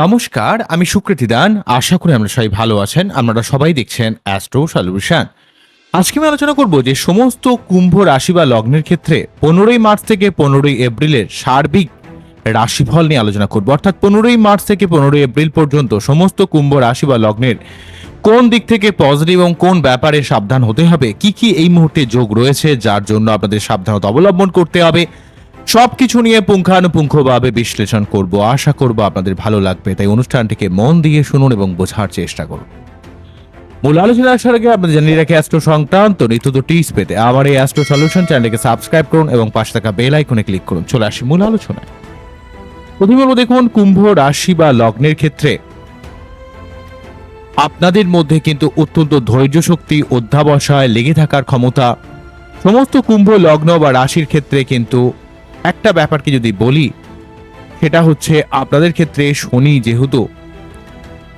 নমস্কার, আমি সুকৃতি দান। আশা করি আমরা সবাই ভালো আছেন। আপনারা সবাই দেখছেন অ্যাস্ট্রো সলিউশন আজকে আমি আলোচনা করব যে সমস্ত কুম্ভ রাশি বা লগ্নের ক্ষেত্রে পনেরোই মার্চ থেকে পনেরোই এপ্রিলের সার্বিক রাশিফল নিয়ে আলোচনা করব। অর্থাৎ পনেরোই মার্চ থেকে পনেরোই এপ্রিল পর্যন্ত সমস্ত কুম্ভ রাশি বা লগ্নের কোন দিক থেকে পজিটিভ এবং কোন ব্যাপারে সাবধান হতে হবে, কি কি এই মুহূর্তে যোগ রয়েছে, যার জন্য আপনাদের সাবধানতা অবলম্বন করতে হবে। সবকিছু নিয়ে পুঙ্খানুপুঙ্খভাবে বিশ্লেষণ করব। আশা করব আপনাদের ভালো লাগবে। তাই অনুষ্ঠানটিকে মন দিয়ে শুনুন এবং বোঝার চেষ্টা করুন। মূল আলোচনা আসার আগে আপনাদের জানিয়ে রাখি অ্যাস্ট্রো সংক্রান্ত নিত্য টিপস পেতে আমার এই অ্যাস্ট্রো সলিউশন চ্যানেলকে সাবস্ক্রাইব করুন এবং পাশে থাকা বেল আইকনে ক্লিক করুন। চলে আসি মূল আলোচনায়। প্রথমে দেখুন, কুম্ভ রাশি বা লগ্নের ক্ষেত্রে আপনাদের মধ্যে কিন্তু অত্যন্ত ধৈর্য শক্তি, অধ্যাবসায়, লেগে থাকার ক্ষমতা, সমস্ত কুম্ভ, লগ্ন বা রাশির ক্ষেত্রে কিন্তু একটা ব্যাপারকে যদি বলি, সেটা হচ্ছে আপনাদের ক্ষেত্রে শনি যেহেতু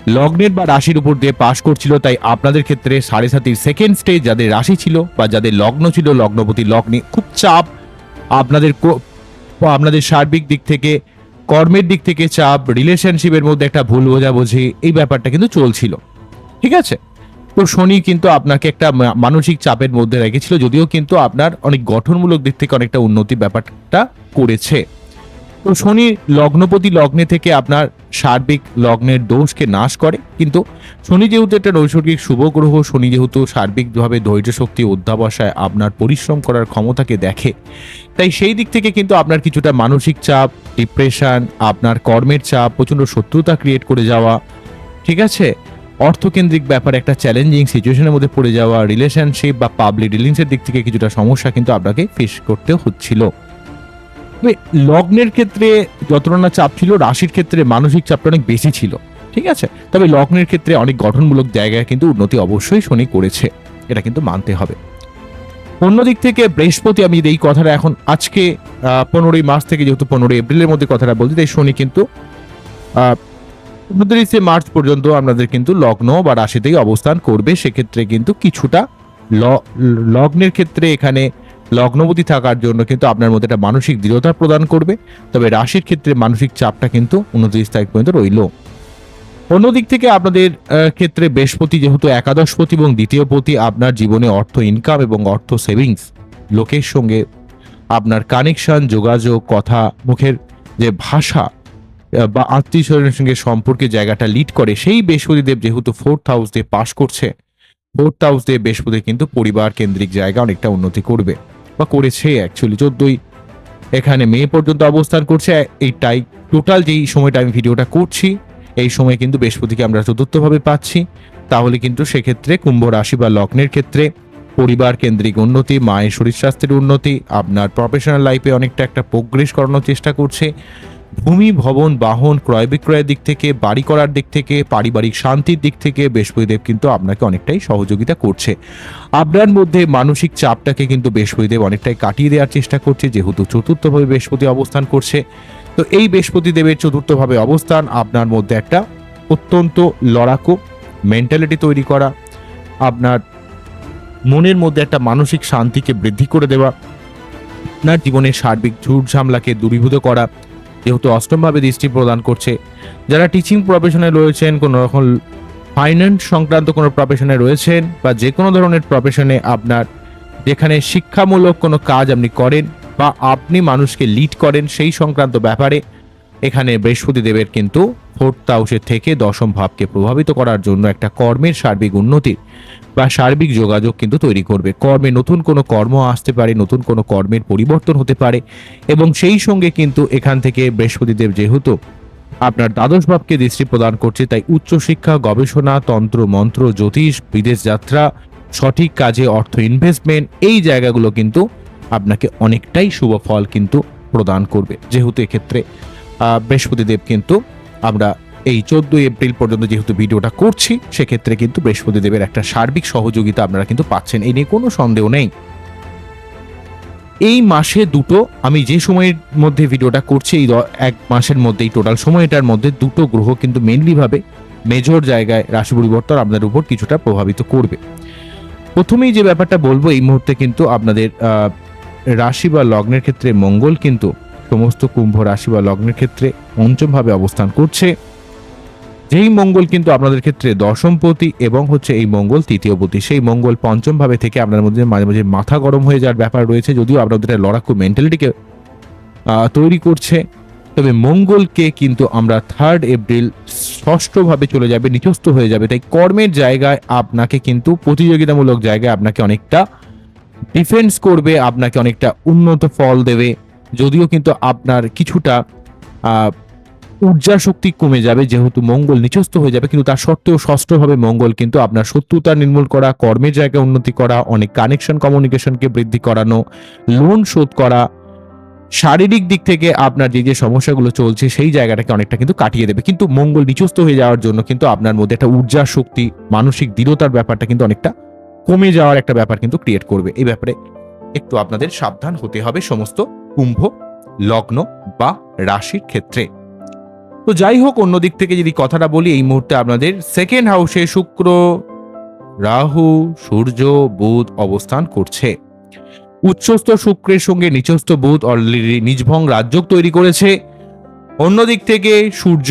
লগ্নের বা রাশির উপর দিয়ে পাশ করছিল, তাই আপনাদের ক্ষেত্রে সাড়ে সাতির সেকেন্ড স্টেজ যাদের রাশি ছিল বা যাদের লগ্ন ছিল, লগ্নপতি, লগ্নে, খুব চাপ আপনাদের আপনাদের সার্বিক দিক থেকে, কর্মের দিক থেকে চাপ রিলেশনশিপের মধ্যে একটা ভুল বোঝাবুঝি, এই ব্যাপারটা কিন্তু চলছিল। ঠিক আছে? তো শনি কিন্তু আপনাকে একটা মানসিক চাপের মধ্যে রেখেছিল, যদিও কিন্তু আপনার অনেক গঠনমূলক দিক থেকে অনেকটা উন্নতি ব্যাপারটা করেছে। তো শনি লগ্নপতি লগ্নে থেকে আপনার সার্বিক লগ্নের দোষকে নাশ করে, কিন্তু শনি যেহেতু একটা নৈসর্গিক শুভ গ্রহ, শনি যেহেতু সার্বিকভাবে ধৈর্য শক্তি অধ্যাবসায় আপনার পরিশ্রম করার ক্ষমতাকে দেখে, তাই সেই দিক থেকে কিন্তু আপনার কিছুটা মানসিক চাপ, ডিপ্রেশন, আপনার কর্মের চাপ, প্রচণ্ড শত্রুতা ক্রিয়েট করে যাওয়া, ঠিক আছে? অর্থকেন্দ্রিক ব্যাপারে একটা চ্যালেঞ্জিং সিচুয়েশনের মধ্যে পড়ে যাওয়া রিলেশনশিপ বা পাবলিক ডিলিংসের দিক থেকে কিছুটা সমস্যা কিন্তু আপনাকে ফেস করতে হচ্ছিল। লগ্নের ক্ষেত্রে যতটা না চাপ ছিল, রাশির ক্ষেত্রে মানসিক চাপটা অনেক বেশি ছিল, ঠিক আছে? তবে লগ্নের ক্ষেত্রে অনেক গঠনমূলক জায়গায় কিন্তু উন্নতি অবশ্যই শনি করেছে, এটা কিন্তু মানতে হবে। অন্যদিক থেকে বৃহস্পতি, আমি এই কথাটা এখন আজকে পনেরোই মার্চ থেকে যেহেতু পনেরোই এপ্রিলের মধ্যে কথাটা বলছি, তাই শনি কিন্তু উনত্রিশে মার্চ পর্যন্ত আপনাদের কিন্তু লগ্ন বা রাশিতেই অবস্থান করবে। সেক্ষেত্রে কিন্তু কিছুটা লগ্নের ক্ষেত্রে এখানে লগ্নবতী থাকার জন্য কিন্তু আপনার মধ্যে একটা মানসিক দৃঢ়তা প্রদান করবে। তবে রাশির ক্ষেত্রে মানসিক চাপটা কিন্তু উনত্রিশ তারিখ পর্যন্ত রইল। অন্যদিক থেকে আপনাদের ক্ষেত্রে বৃহস্পতি যেহেতু একাদশপতি এবং দ্বিতীয় পতি আপনার জীবনে অর্থ ইনকাম এবং অর্থ সেভিংস লোকের সঙ্গে আপনার কানেকশন যোগাযোগ, কথা, মুখের যে ভাষা বা আত্মীয় স্বজনের সঙ্গে সম্পর্কে জায়গাটা লিড করে, সেই বৃহস্পতিদেব যেহেতু ফোর্থ হাউস দিয়ে পাশ করছে ফোর্থ হাউস দিয়ে বৃহস্পতি কিন্তু পরিবার কেন্দ্রিক জায়গা অনেকটা উন্নতি করবে বা করেছে অ্যাকচুয়ালি চোদ্দই এখানে মে পর্যন্ত অবস্থান করছে, এইটাই টোটাল যেই সময়টা আমি ভিডিওটা করছি, এই সময় কিন্তু বৃহস্পতিকে আমরা চতুর্থভাবে পাচ্ছি। তাহলে কিন্তু সেক্ষেত্রে কুম্ভ রাশি বা লগ্নের ক্ষেত্রে পরিবার কেন্দ্রিক উন্নতি, মায়ের শরীর স্বাস্থ্যের উন্নতি, আপনার প্রফেশনাল লাইফে অনেকটা একটা প্রোগ্রেস করানোর চেষ্টা করছে। ভূমি, ভবন, বাহন, ক্রয় বিক্রয়ের দিক থেকে, বাড়ি করার দিক থেকে, পারিবারিক শান্তির দিক থেকে বৃহস্পতিদেব কিন্তু আপনাকে অনেকটাই সহযোগিতা করছে। আপনার মধ্যে মানসিক চাপটাকে কিন্তু বৃহস্পতিদেব অনেকটাই কাটিয়ে দেওয়ার চেষ্টা করছে, যেহেতু চতুর্থভাবে বৃহস্পতি অবস্থান করছে। তো এই বৃহস্পতি দেবের চতুর্থভাবে অবস্থান, আপনার মধ্যে একটা অত্যন্ত লড়াকু মেন্টালিটি তৈরি করা, আপনার মনের মধ্যে একটা মানসিক শান্তিকে বৃদ্ধি করে দেওয়া, আপনার জীবনের সার্বিক ঝুট ঝামলাকে দূরীভূত করা যেহেতু অষ্টমভাবে দৃষ্টি প্রদান করছে। যারা টিচিং প্রফেশনে রয়েছেন, কোনো রকম ফাইন্যান্স সংক্রান্ত কোনো প্রফেশনে রয়েছেন বা যে কোনো ধরনের প্রফেশনে আপনার যেখানে শিক্ষামূলক কোনো কাজ আপনি করেন বা আপনি মানুষকে লিড করেন সেই সংক্রান্ত ব্যাপারে এখানে বৃহস্পতি দেবের কিন্তু ফোর্থ হাউসের থেকে দশম ভাবকে প্রভাবিত করার জন্য একটা কর্মের সার্বিক উন্নতি বা সার্বিক যোগাযোগ কিন্তু তৈরি করবে। কর্মে নতুন কোনো কর্ম আসতে পারে, নতুন কোনো কর্মের পরিবর্তন হতে পারে এবং সেই সঙ্গে কিন্তু এখান থেকে বৃহস্পতিদেব যেহেতু আপনার দ্বাদশ ভাবকে দৃষ্টি প্রদান করছে, তাই উচ্চশিক্ষা, গবেষণা, তন্ত্র, মন্ত্র, জ্যোতিষ, বিদেশ যাত্রা, সঠিক কাজে অর্থ ইনভেস্টমেন্ট এই জায়গাগুলো কিন্তু আপনাকে অনেকটাই শুভ ফল কিন্তু প্রদান করবে। যেহেতু এক্ষেত্রে বৃহস্পতিদেব কিন্তু আমরা এই চোদ্দই এপ্রিল পর্যন্ত যেহেতু ভিডিওটা করছি, সেক্ষেত্রে কিন্তু বৃহস্পতিদেবের একটা সার্বিক সহযোগিতা আপনারা কিন্তু পাচ্ছেন। এই নিয়ে কোনো সন্দেহ নেই। এই মাসে দুটো আমি যে সময়ের মধ্যে ভিডিওটা করছি, এই এক মাসের মধ্যে এই টোটাল সময়টার মধ্যে দুটো গ্রহ কিন্তু মেনলিভাবে মেজর জায়গায় রাশি পরিবর্তন আপনাদের উপর কিছুটা প্রভাবিত করবে। প্রথমেই যে ব্যাপারটা বলব, এই মুহূর্তে কিন্তু আপনাদের রাশি বা লগ্নের ক্ষেত্রে মঙ্গল কিন্তু সমস্ত কুম্ভ রাশি বা লগ্নের ক্ষেত্রে পঞ্চমভাবে অবস্থান করছে। যেই মঙ্গল কিন্তু আপনাদের ক্ষেত্রে দশমপতি এবং হচ্ছে এই মঙ্গল তৃতীয়পতি সেই মঙ্গল পঞ্চমভাবে থেকে আপনার মধ্যে মাঝে মাঝে মাথা গরম হয়ে যাওয়ার ব্যাপার রয়েছে, যদিও আপনাদের লড়াকু মেন্টালিটিকে তৈরি করছে। তবে মঙ্গলকে কিন্তু আমরা থার্ড এপ্রিল ষষ্ঠভাবে চলে যাবে, নিচস্থ হয়ে যাবে। তাই কর্মের জায়গায় আপনাকে কিন্তু প্রতিযোগিতামূলক জায়গায় আপনাকে অনেকটা ডিফেন্স করবে, আপনাকে অনেকটা উন্নত ফল দেবে। যদিও কিন্তু আপনার কিছুটা ঊর্জা শক্তি কমে যাবে, যেহেতু মঙ্গল নিচস্থ হয়ে যাবে, কিন্তু তার সত্ত্বেও ষষ্ঠভাবে মঙ্গল কিন্তু আপনার শত্রুতা নির্মূল করা, কর্মের জায়গায় উন্নতি করা, অনেক কানেকশন কমিউনিকেশনকে বৃদ্ধি করানো লোন শোধ করা, শারীরিক দিক থেকে আপনার যে যে সমস্যাগুলো চলছে, সেই জায়গাটাকে অনেকটা কিন্তু কাটিয়ে দেবে। কিন্তু মঙ্গল নিচস্থ হয়ে যাওয়ার জন্য কিন্তু আপনার মধ্যে একটা ঊর্জা শক্তি, মানসিক দৃঢ়তার ব্যাপারটা কিন্তু অনেকটা কমে যাওয়ার একটা ব্যাপার কিন্তু ক্রিয়েট করবে। এই ব্যাপারে একটু আপনাদের সাবধান হতে হবে, সমস্ত কুম্ভ, লগ্ন বা রাশির ক্ষেত্রে। তো যাই হোক, অন্য দিক থেকে যদি কথাটা বলি, এই মুহূর্তে আপনাদের সেকেন্ড হাউসে শুক্র, রাহু, সূর্য, বুধ অবস্থান করছে। উচ্চস্থ শুক্রের সঙ্গে নিচস্থ বুধ অলরেডি নিজভং রাজ্য তৈরি করেছে। অন্য দিক থেকে সূর্য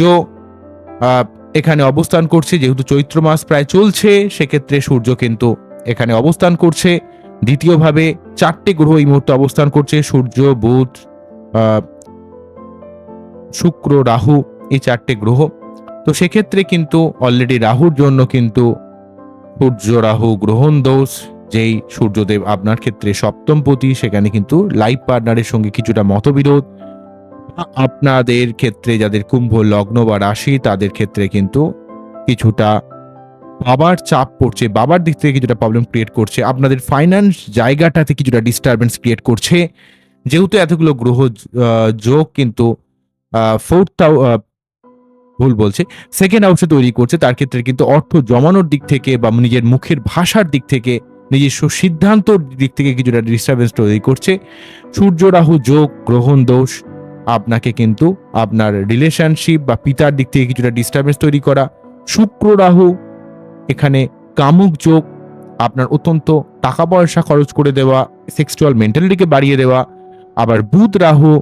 এখানে অবস্থান করছে, যেহেতু চৈত্র মাস প্রায় চলছে, সেক্ষেত্রে সূর্য কিন্তু এখানে অবস্থান করছে। দ্বিতীয়ভাবে চারটে গ্রহ এই মুহূর্তে অবস্থান করছে, সূর্য, বুধ শুক্র, রাহু, এই চারটে গ্রহ। তো সেক্ষেত্রে কিন্তু অলরেডি রাহুর জন্য কিন্তু সূর্য, রাহু গ্রহণ দোষ, যেই সূর্যদেব আপনার ক্ষেত্রে সপ্তম সপ্তমপতি সেখানে কিন্তু লাইফ পার্টনারের সঙ্গে কিছুটা মতবিরোধ। আপনাদের ক্ষেত্রে যাদের কুম্ভ, লগ্ন বা রাশি, তাদের ক্ষেত্রে কিন্তু কিছুটা বাবার চাপ পড়ছে, বাবার দিক থেকে কিছুটা প্রবলেম ক্রিয়েট করছে, আপনাদের ফাইন্যান্স জায়গাটাতে কিছুটা ডিস্টারবেন্স ক্রিয়েট করছে। যেহেতু এতগুলো গ্রহ যোগ কিন্তু ফোর্থ ভুল বলছে সেকেন্ড হাউসে তৈরি করছে, তার ক্ষেত্রে কিন্তু অর্থ জমানোর দিক থেকে বা নিজের মুখের ভাষার দিক থেকে, নিজস্ব সিদ্ধান্তর দিক থেকে কিছুটা ডিস্টারবেন্স তৈরি করছে। সূর্য, রাহু, যোগ, গ্রহণ দোষ, আপনাকে কিন্তু আপনার রিলেশনশিপ বা পিতার দিক থেকে কিছুটা ডিস্টারবেন্স তৈরি করা। শুক্র, রাহু এখানে কামুক যোগ, আপনার অত্যন্ত টাকা পয়সা খরচ করে দেওয়া সেক্সুয়াল মেন্টালিটিকে বাড়িয়ে দেওয়া, আবার বুধ রাহু,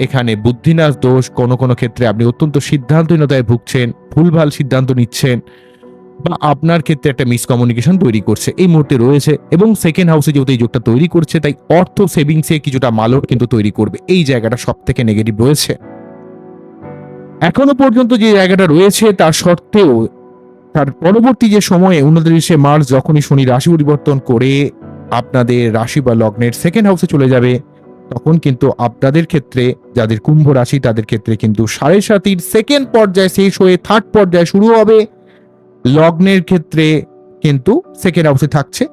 এখানে বুদ্ধিনাশ দোষ, কোনো কোনো ক্ষেত্রে আপনি অত্যন্ত সিদ্ধান্তহীনতায় ভুগছেন, ভুলভাল সিদ্ধান্ত নিচ্ছেন, বা আপনার ক্ষেত্রে একটা মিসকমিউনিকেশন তৈরি করছে, এই মুহূর্তে রয়েছে, এবং সেকেন্ড হাউসে যেহেতু এই যোগটা তৈরি করছে, তাই অর্থ সেভিংসে কিছুটা মালট কিন্তু তৈরি করবে, এই জায়গাটা সব থেকে নেগেটিভ রয়েছে। এখনও পর্যন্ত যে জায়গাটা রয়েছে, তার সত্ত্বেও তার পরবর্তী যে সময়ে উনত্রিশে মার্চ যখনই শনি রাশি পরিবর্তন করে আপনাদের রাশি বা লগ্নের সেকেন্ড হাউসে চলে যাবে, তখন কিন্তু আপনাদের ক্ষেত্রে যাদের কুম্ভ রাশি, তাদের ক্ষেত্রে কিন্তু সাড়ে সাতির সেকেন্ড পর্যায়ে শেষ হয়ে থার্ড পর্যায়ে শুরু হবে। লগ্নের ক্ষেত্রে কিন্তু সেকেন্ড হাউসে থাকছে।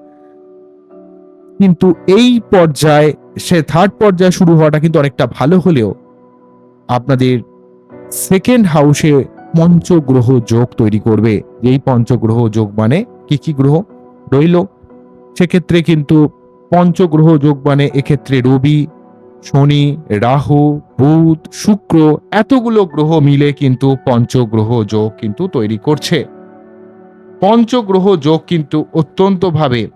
কিন্তু এই পর্যায়ে, সে থার্ড পর্যায়ে শুরু হওয়াটা কিন্তু অনেকটা ভালো হলেও আপনাদের সেকেন্ড হাউসে পঞ্চগ্রহ যোগ তৈরি করবে। এই পঞ্চগ্রহ যোগ মানে কি কি গ্রহ? রইল, সেক্ষেত্রে কিন্তু পঞ্চগ্রহ যোগ মানে এক্ষেত্রে রবি, শনি, রাহু, বুধ, শুক্র এতগুলো গ্রহ মিলে কিন্তু পঞ্চগ্রহ যোগ কিন্তু তৈরি করছে। পঞ্চগ্রহ যোগ কিন্তু অত্যন্তভাবে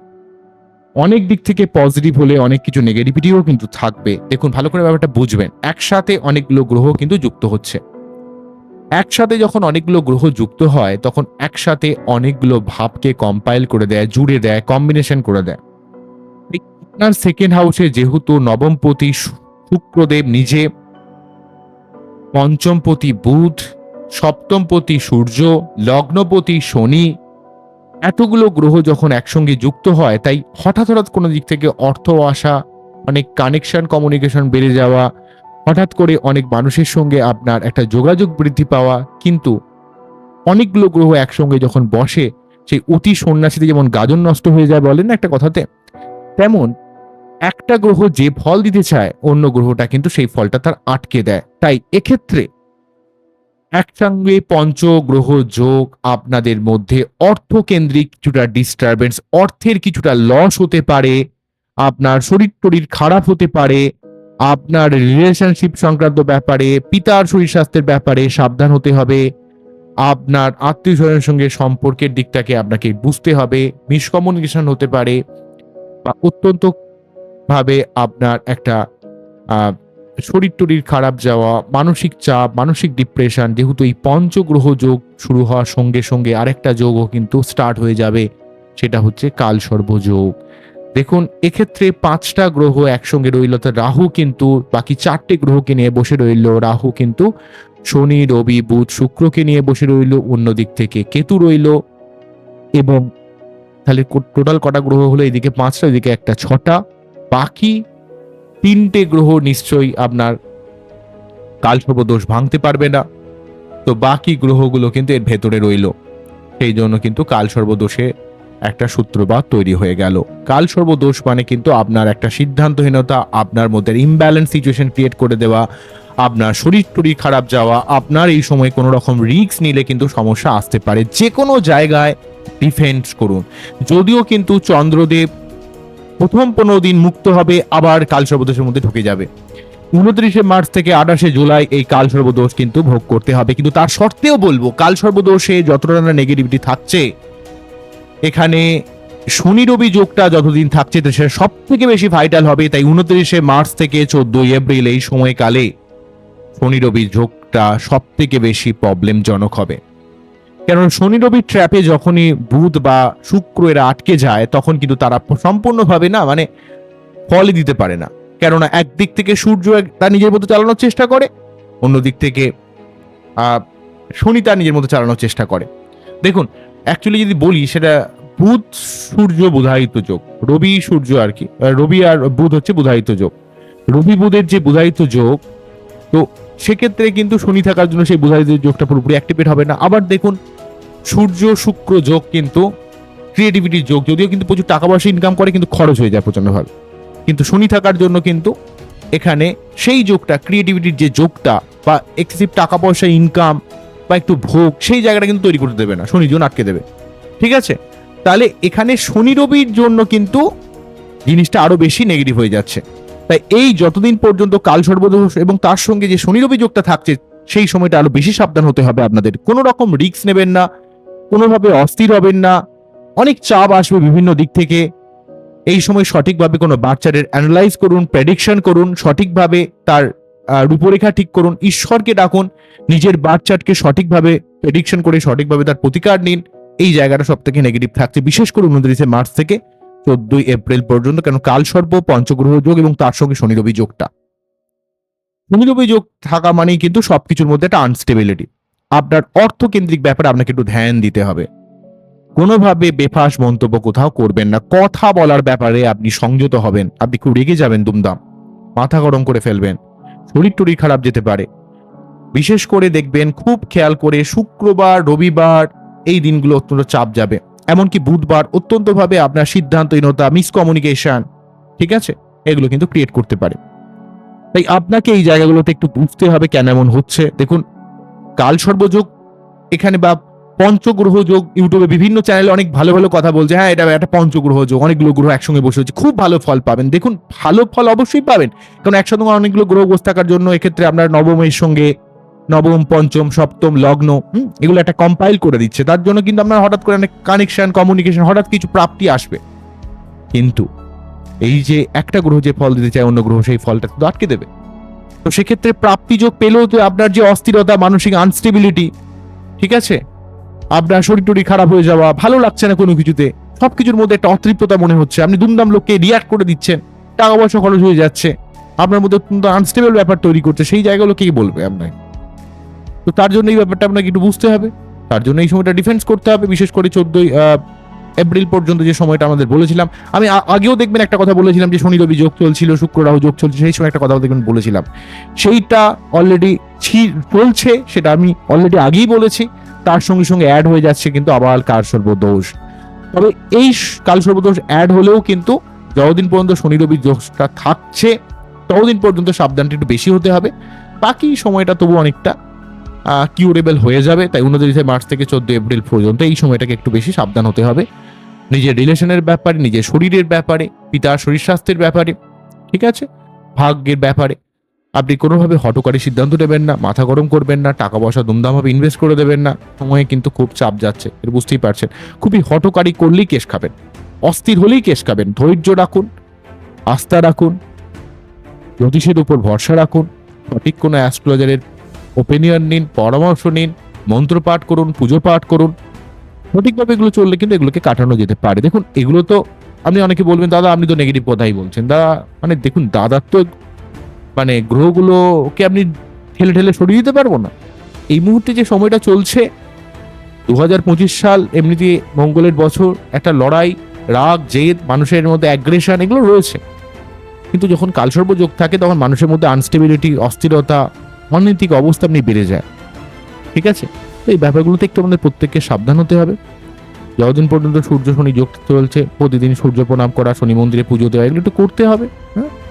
অনেক দিক থেকে পজিটিভ হলে অনেক কিছু নেগেটিভিটিও কিন্তু থাকবে। দেখুন, ভালো করে ব্যাপারটা বুঝবেন। একসাথে অনেকগুলো গ্রহ কিন্তু যুক্ত হচ্ছে। একসাথে যখন অনেকগুলো গ্রহ যুক্ত হয়, তখন একসাথে অনেকগুলো ভাবকে কম্পাইল করে দেয়, জুড়ে দেয় কম্বিনেশন করে দেয়। আপনার সেকেন্ড হাউসে যেহেতু নবমপতি শুক্রদেব নিজে, পঞ্চমপতি বুধ, সপ্তমপতি সূর্য, লগ্নপতি শনি, এতগুলো গ্রহ যখন একসঙ্গে যুক্ত হয়, তাই হঠাৎ হঠাৎ কোনো দিক থেকে অর্থ আসা, অনেক কানেকশন কমিউনিকেশন বেড়ে যাওয়া হঠাৎ করে অনেক মানুষের সঙ্গে আপনার একটা যোগাযোগ বৃদ্ধি পাওয়া, কিন্তু অনেকগুলো গ্রহ একসঙ্গে যখন বসে, সেই অতি সন্ন্যাসীতে যেমন গাজন নষ্ট হয়ে যায় বলেন না একটা কথাতে, তেমন একটা গ্রহ যে ফল দিতে চায়, অন্য গ্রহটা কিন্তু সেই ফলটা তার আটকে দেয়। তাই এক্ষেত্রে একসঙ্গে পঞ্চগ্রহ যোগ আপনাদের মধ্যে অর্থকেন্দ্রিক কিছুটা ডিস্টারবেন্স অর্থের কিছুটা লস হতে পারে, আপনার শরীর টরীর খারাপ হতে পারে আপনার রিলেশনশিপ সংক্রান্ত ব্যাপারে, পিতার শরীর স্বাস্থ্যের ব্যাপারে সাবধান হতে হবে। আপনার আত্মীয় স্বজনের সঙ্গে সম্পর্কের দিকটাকে আপনাকে বুঝতে হবে মিসকমিউনিকেশন হতে পারে বা অত্যন্ত ভাবে আপনার একটা শরীর টরির খারাপ যাওয়া, মানসিক চাপ, মানসিক ডিপ্রেশন যেহেতু এই পঞ্চগ্রহ যোগ শুরু হওয়ার সঙ্গে সঙ্গে আরেকটা যোগও কিন্তু স্টার্ট হয়ে যাবে, সেটা হচ্ছে কাল সর্বযোগ দেখুন, এক্ষেত্রে পাঁচটা গ্রহ একসঙ্গে রইল। তো রাহু কিন্তু, বাকি চারটে গ্রহকে নিয়ে বসে রইল। রাহু কিন্তু শনি, রবি, বুধ, শুক্রকে নিয়ে বসে রইল অন্য দিক থেকে। কেতু রইল এবং তাহলে টোটাল কটা গ্রহ হলো? এদিকে পাঁচটা, এদিকে একটা ছটা। বাকি তিনটে গ্রহ নিশ্চয়ই আপনার কালসর্প দোষ ভাঙতে পারবে না। তো বাকি গ্রহগুলো কিন্তু এর ভেতরে রইল। সেই জন্য কিন্তু কালসর্প দোষে একটা সূত্রপাত তৈরি হয়ে গেল। কালসর্প দোষ মানে কিন্তু আপনার একটা সিদ্ধান্তহীনতা, আপনার মধ্যে ইমব্যালেন্স সিচুয়েশন ক্রিয়েট করে দেওয়া, আপনার শরীর টরীর খারাপ যাওয়া, আপনার এই সময় কোনো রকম রিস্ক নিলে কিন্তু সমস্যা আসতে পারে। যে কোনো জায়গায় ডিফেন্স করুন। যদিও কিন্তু চন্দ্রদেব প্রথম পনেরো দিন মুক্ত হবে, আবার কাল সর্বদোষের মধ্যে ঢুকে যাবে। উনত্রিশে মার্চ থেকে আঠাশে জুলাই এই কাল সর্বদোষ কিন্তু ভোগ করতে হবে। কিন্তু তার সত্ত্বেও বলব, কাল সর্বদোষে যতটা না নেগেটিভিটি থাকছে এখানে শনি রবি যোগটা যতদিন থাকছে সেটা সব থেকে বেশি ভাইটাল হবে। তাই উনত্রিশে মার্চ থেকে চোদ্দই এপ্রিল এই সময়কালে শনি রবি যোগটা সব থেকে বেশি প্রবলেমজনক হবে। কারণ শনি রবির ট্র্যাপে যখনই বুধ বা শুক্র এরা আটকে যায়, তখন কিন্তু তারা সম্পূর্ণভাবে না মানে ফলই দিতে পারে না। কেননা একদিক থেকে সূর্য তার নিজের মতো চালানোর চেষ্টা করে অন্য দিক থেকে শনি তার নিজের মতো চালানোর চেষ্টা করে। দেখুন অ্যাকচুয়ালি যদি বলি, সেটা বুধ, সূর্য, বুধায়িত যোগ। রবি, সূর্য আর কি রবি আর বুধ হচ্ছে বুধায়িত যোগ। রবি বুধের যে বুধায়িত যোগ, তো সেক্ষেত্রে কিন্তু শনি থাকার জন্য সেই বুধায়িত যোগটা পুরোপুরি অ্যাক্টিভেট হবে না। আবার দেখুন, সূর্য, শুক্র যোগ কিন্তু ক্রিয়েটিভিটির যোগ, যদিও কিন্তু প্রচুর টাকা পয়সা ইনকাম করে, কিন্তু খরচ হয়ে যায় প্রচন্ডভাবে। কিন্তু শনি থাকার জন্য কিন্তু এখানে সেই যোগটা ক্রিয়েটিভিটির যে যোগটা বা এক্সেসিভ টাকা পয়সা ইনকাম বা একটু ভোগ, সেই জায়গাটা কিন্তু তৈরি করতে দেবে না। শনি জন আটকে দেবে। ঠিক আছে? তাহলে এখানে শনি রবির জন্য কিন্তু জিনিসটা আরও বেশি নেগেটিভ হয়ে যাচ্ছে। তাই এই যতদিন পর্যন্ত কাল সর্বদোষ এবং তার সঙ্গে যে শনি রবি যোগটা থাকছে, সেই সময়টা আরও বেশি সাবধান হতে হবে আপনাদের। কোনো রকম রিস্ক নেবেন না, কোনোভাবে অস্থির হবেন না। অনেক চাপ আসবে বিভিন্ন দিক থেকে। এই সময় সঠিকভাবে কোনো বাচ্চাদের অ্যানালাইজ করুন প্রেডিকশন করুন, সঠিকভাবে তার রূপরেখা ঠিক করুন, ঈশ্বরকে ডাকুন, নিজের বাচ্চাটকে সঠিকভাবে প্রেডিকশন করে সঠিকভাবে তার প্রতিকার নিন। এই জায়গাটা সব থেকে নেগেটিভ থাকছে, বিশেষ করে উনত্রিশে মার্চ থেকে চোদ্দই এপ্রিল পর্যন্ত, কেন কাল সর্প পঞ্চগ্রহ যোগ এবং তার সঙ্গে শনি রবি যোগটা শনি রবি যোগ থাকা মানেই কিন্তু সবকিছুর মধ্যে একটা আনস্টেবিলিটি আপনার অর্থকেন্দ্রিক ব্যাপারে আপনাকে একটু ধ্যান দিতে হবে। কোনোভাবে বেফাস মন্তব্য কোথাও করবেন না। কথা বলার ব্যাপারে আপনি সংযত হবেন, আপনি খুব রেগে যাবেন, দুমদাম। মাথা গরম করে ফেলবেন। শরীর টরির খারাপ যেতে পারে। বিশেষ করে দেখবেন খুব খেয়াল করে শুক্রবার, রবিবার এই দিনগুলো অত্যন্ত চাপ যাবে। এমনকি বুধবার অত্যন্তভাবে আপনার সিদ্ধান্তহীনতা মিসকমিউনিকেশন ঠিক আছে? এগুলো কিন্তু ক্রিয়েট করতে পারে। তাই আপনাকে এই জায়গাগুলোতে একটু বুঝতে হবে কেন এমন হচ্ছে। দেখুন, কাল সর্বযোগ এখানে বা পঞ্চগ্রহ যোগ ইউটিউবে বিভিন্ন চ্যানেলে অনেক ভালো ভালো কথা বলছে। হ্যাঁ এটা একটা পঞ্চগ্রহ যোগ। অনেকগুলো গ্রহ একসঙ্গে বসে হচ্ছে খুব ভালো ফল পাবেন। দেখুন, ভালো ফল অবশ্যই পাবেন। কারণ একসঙ্গে অনেকগুলো গ্রহ বসে থাকার জন্য এক্ষেত্রে আপনার নবমের সঙ্গে নবম, পঞ্চম, সপ্তম, লগ্ন এগুলো একটা কম্পাইল করে দিচ্ছে। তার জন্য কিন্তু আপনার হঠাৎ করে অনেক কানেকশন কমিউনিকেশন হঠাৎ কিছু প্রাপ্তি আসবে। কিন্তু এই যে একটা গ্রহ যে ফল দিতে চায় অন্য গ্রহ, সেই ফলটা তো আটকে দেবে। তো সেক্ষেত্রে প্রাপ্তি যোগ পেলেও তো আপনার যে অস্থিরতা, মানসিক আনস্টেবিলিটি ঠিক আছে? আপনার শরীর টরি খারাপ হয়ে যাওয়া, ভালো লাগছে না কোনো কিছুতে, সবকিছুর মধ্যে একটা অতৃপ্ততা মনে হচ্ছে। আপনি দুমদাম লোককে রিয়াক্ট করে দিচ্ছেন, টাকা পয়সা খরচ হয়ে যাচ্ছে, আপনার মধ্যে অত্যন্ত আনস্টেবল ব্যাপার তৈরি করছে, সেই জায়গাগুলো কে বলবে আপনাকে? তো তার জন্য এই ব্যাপারটা আপনাকে একটু বুঝতে হবে, তার জন্য এই সময়টা ডিফেন্স করতে হবে, বিশেষ করে চোদ্দই এপ্রিল পর্যন্ত যে সময়টা আমাদের বলেছিলাম। আমি আগেও দেখবেন একটা কথা বলেছিলাম যে শনি, রবি যোগ চলছিল, শুক্র, রাহু যোগ চলছে সেই সময় একটা কথা দেখবেন বলেছিলাম। সেইটা অলরেডি চলছে, সেটা আমি অলরেডি আগেই বলেছি। তার সঙ্গে সঙ্গে অ্যাড হয়ে যাচ্ছে কিন্তু আবার কাল সর্বদোষ। তবে এই কাল সর্বদোষ অ্যাড হলেও কিন্তু যতদিন পর্যন্ত শনি রবি দোষটা থাকছে, ততদিন পর্যন্ত সাবধানটা একটু বেশি হতে হবে। বাকি সময়টা তবু অনেকটা কিউরেবল হয়ে যাবে। তাই উনত্রিশে মার্চ থেকে চোদ্দ এপ্রিল পর্যন্ত এই সময়টাকে একটু বেশি সাবধান হতে হবে। নিজের রিলেশনের ব্যাপারে, নিজের শরীরের ব্যাপারে, পিতার শরীর স্বাস্থ্যের ব্যাপারে, ঠিক আছে? ভাগ্যের ব্যাপারে। আপনি কোনোভাবে হটকারী সিদ্ধান্ত নেবেন না, মাথা গরম করবেন না, টাকা পয়সা দুমদামভাবে ইনভেস্ট করে দেবেন না, সময়ে কিন্তু খুব চাপ যাচ্ছে এর বুঝতেই পারছেন। খুবই হটকারী করলেই কেস খাবেন, অস্থির হলেই কেস খাবেন, ধৈর্য রাখুন, আস্থা রাখুন, জ্যোতিষের উপর ভরসা রাখুন, সঠিক কোনো অ্যাস্ট্রোলজারের ওপিনিয়ন নিন, পরামর্শ নিন মন্ত্র পাঠ করুন, পুজো পাঠ করুন, সঠিকভাবে এগুলো চললে কিন্তু এগুলোকে কাটানো যেতে পারে। দেখুন, এগুলো তো আপনি অনেকে বলবেন, দাদা, আপনি তো নেগেটিভ কথাই বলছেন। দাদা মানে দেখুন, দাদার তো মানে গ্রহগুলোকে আপনি ঠেলে ঠেলে সরিয়ে দিতে পারব না। এই মুহূর্তে যে সময়টা চলছে দু হাজার পঁচিশ সাল এমনিতে মঙ্গলের বছর, একটা লড়াই, রাগ, জেদ, মানুষের মধ্যে অ্যাগ্রেশন এগুলো রয়েছে। কিন্তু যখন কালসর্ব যোগ থাকে, তখন মানুষের মধ্যে আনস্টেবিলিটি অস্থিরতা, অনৈতিক অবস্থা আপনি বেড়ে যায়। ঠিক আছে? তো এই ব্যাপারগুলোতে একটু আমাদের প্রত্যেককে সাবধান হতে হবে। যতদিন পর্যন্ত সূর্য শনি যোগ চলছে, প্রতিদিন সূর্য প্রণাম করা, শনি মন্দিরে পুজো দেওয়া, এগুলো একটু করতে হবে হ্যাঁ?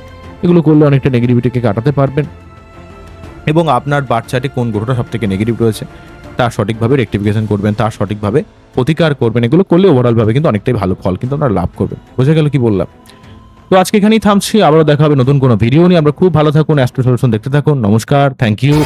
এগুলো করলে অনেকটা নেগেটিভিটিকে কাটাতে পারবেন। এবং আপনার বাচ্চাটি কোন গ্রহটা সব থেকে নেগেটিভ রয়েছে, তা সঠিকভাবে রেক্টিফিকেশন করবেন, তা সঠিকভাবে প্রতিকার করবেন, এগুলো করলে ওভারঅলভাবে কিন্তু অনেকটাই ভালো ফল কিন্তু আপনারা লাভ করবেন। বোঝা গেল কি বললাম? তো আজকে এখানেই থামছি, আবারও দেখা হবে নতুন কোনো ভিডিও নিয়ে। আমরা খুব ভালো থাকুন অ্যাস্ট্রো সলিউশন দেখতে থাকুন, নমস্কার থ্যাংক ইউ